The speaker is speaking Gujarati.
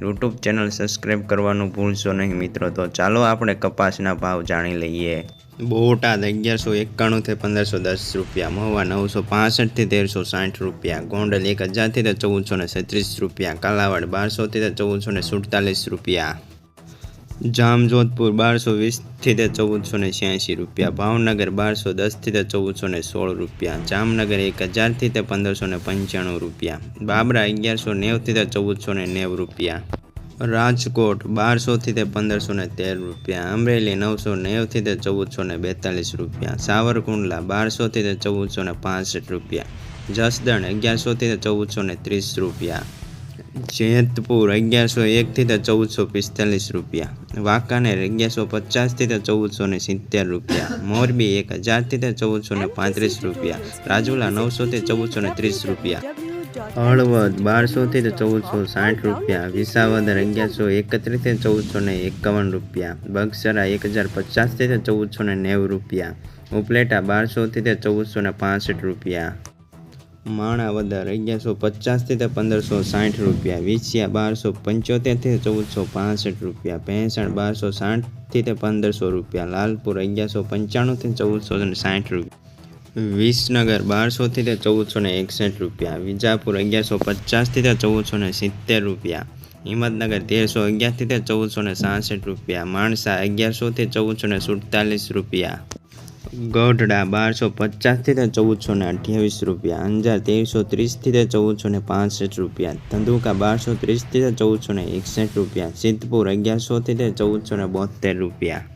યુટ્યુબ ચેનલ સબસ્ક્રાઈબ કરવાનું ભૂલશો નહીં મિત્રો. તો ચાલો આપણે કપાસના ભાવ જાણી લઈએ. બોટાદ અગિયારસો એકાણુંથી પંદરસો દસ રૂપિયા, મહુવા નવસો પાસઠથી તેરસો સાઠ રૂપિયા, ગોંડલ એક હજારથી તે ચૌદસો ને છત્રીસ રૂપિયા, કાલાવાડ બારસોથી તો ચૌદસો ને સુડતાલીસ રૂપિયા. જામજોધપુર બારસો વીસથી તે ચૌદસો ને છ્યાસી રૂપિયા, ભાવનગર બારસો દસથી તે ચૌદસો ને સોળ રૂપિયા, જામનગર એક હજારથી તે પંદરસો ને પંચાણું રૂપિયા, બાબરા અગિયારસો નેવથી તે ચૌદસો ને નેવું રૂપિયા, રાજકોટ બારસોથી તે પંદરસો ને તેર રૂપિયા, અમરેલી નવસો નેવથી તે ચૌદસો ને બેતાલીસ રૂપિયા, સાવરકુંડલા બારસોથી તે ચૌદસો ને પાંસઠ રૂપિયા, જસદણ અગિયારસોથી તે ચૌદસો ને ત્રીસ રૂપિયા જેતપુર અગિયારસો એકથી તો ચૌદસો પિસ્તાલીસ રૂપિયા. વાંકાનેર, અગિયારસો પચાસથી તો ચૌદસો ને સિત્તેર રૂપિયા. મોરબી એક હજારથી તો ચૌદસો ને પાંત્રીસ રૂપિયા. રાજુલા નવસોથી ચૌદસો ને ત્રીસ રૂપિયા. હળવદ બારસોથી તો ચૌદસો સાઠ રૂપિયા. વિસાવદર અગિયારસો એકત્રીસથી ચૌદસો ને એકાવન રૂપિયા. બગસરા એક હજાર પચાસથી તો ચૌદસો ને નેવું રૂપિયા. ઉપલેટા બારસોથી તે ચૌદસો ને પાસઠ રૂપિયા. માણાવદર અગિયારસો પચાસથી તે પંદરસો સાઠ રૂપિયા, વીસિયા બારસો પંચોતેરથી ચૌદસો પાસઠ રૂપિયા, ભેંસણ બારસો સાઠથી તે પંદરસો રૂપિયા, લાલપુર અગિયારસો પંચાણુંથી ચૌદસો ને સાઠ રૂપિયા, વિસનગર બારસોથી તે ચૌદસો ને એકસઠ રૂપિયા, વિજાપુર અગિયારસો પચાસથી તે ચૌદસો ને સિત્તેર રૂપિયા, હિંમતનગર તેરસો અગિયારથી તે ચૌદસો ને સાસઠ રૂપિયા, માણસા અગિયારસોથી ચૌદસો ને સુડતાલીસ રૂપિયા. ગઢડા બારસો પચાસથી તે ચૌદસો ને અઠ્યાવીસ રૂપિયા, અંજાર તેરસો ત્રીસથી તે ચૌદસો ને પાસઠ રૂપિયા, ધંધુકા બારસો ત્રીસથી તે ચૌદસો ને એકસઠ રૂપિયા, સિદ્ધપુર અગિયારસોથી તે ચૌદસો ને બોતેર રૂપિયા.